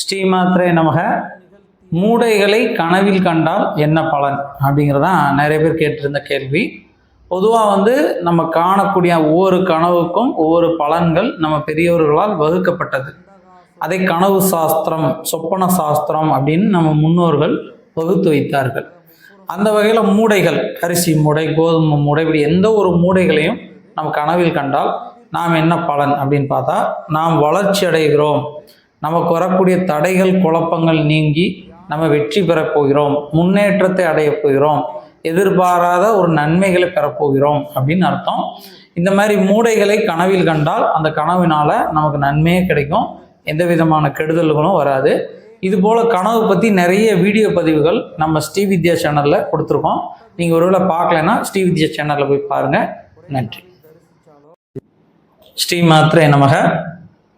ஸ்ரீமாத்திரை நமக மூடைகளை கனவில் கண்டால் என்ன பலன்? அப்படிங்கிறதான் நிறைய பேர் கேட்டிருந்த கேள்வி. பொதுவாக வந்து நம்ம காணக்கூடிய ஒவ்வொரு கனவுக்கும் ஒவ்வொரு பலன்கள் நம்ம பெரியவர்களால் வகுக்கப்பட்டது. அதை கனவு சாஸ்திரம் சொப்பன சாஸ்திரம் அப்படின்னு நம்ம முன்னோர்கள் வகுத்து வைத்தார்கள். அந்த வகையில் மூடைகள் அரிசி மூடை கோதுமை மூடை இப்படி எந்த ஒரு மூடைகளையும் நம்ம கனவில் கண்டால் நாம் என்ன பலன் அப்படின்னு பார்த்தா நாம் வளர்ச்சி அடைகிறோம். நமக்கு வரக்கூடிய தடைகள் குழப்பங்கள் நீங்கி நம்ம வெற்றி பெறப் போகிறோம் முன்னேற்றத்தை அடையப் போகிறோம் எதிர்பாராத ஒரு நன்மைகளை பெறப்போகிறோம் அப்படின்னு அர்த்தம். இந்த மாதிரி மூடைகளை கனவில் கண்டால் அந்த கனவினால நமக்கு நன்மையே கிடைக்கும். எந்த விதமான கெடுதல்களும் வராது. இது போல் கனவு பற்றி நிறைய வீடியோ பதிவுகள் நம்ம ஸ்ரீ வித்யா சேனலில் கொடுத்துருக்கோம். நீங்கள் ஒருவேளை பார்க்கலன்னா ஸ்ரீ வித்யா சேனலில் போய் பாருங்கள் நன்றி. ஸ்ரீ மாத்திரை நமக.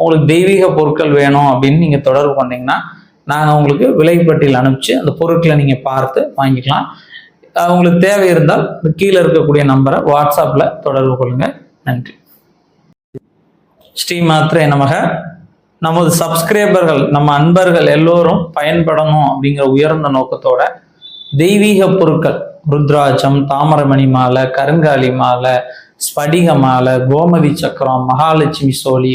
உங்களுக்கு தெய்வீக பொருட்கள் வேணும் அப்படின்னு நீங்கள் தொடர்பு பண்ணீங்கன்னா நாங்கள் உங்களுக்கு விலைப்பட்டியல் அனுப்பிச்சு அந்த பொருட்களை நீங்கள் பார்த்து வாங்கிக்கலாம். உங்களுக்கு தேவை இருந்தால் கீழே இருக்கக்கூடிய நம்பரை வாட்ஸ்அப்பில் தொடர்பு கொள்ளுங்கள் நன்றி. ஸ்ரீ மாத்திரை நமக. நமது சப்ஸ்கிரைபர்கள் நம்ம அன்பர்கள் எல்லோரும் பயன்படணும் அப்படிங்கிற உயர்ந்த நோக்கத்தோட தெய்வீக பொருட்கள் ருத்ராட்சம் தாமரமணி மாலை கருங்காலி மாலை ஸ்படிக மாலை கோமதி சக்கரம் மகாலட்சுமி சோழி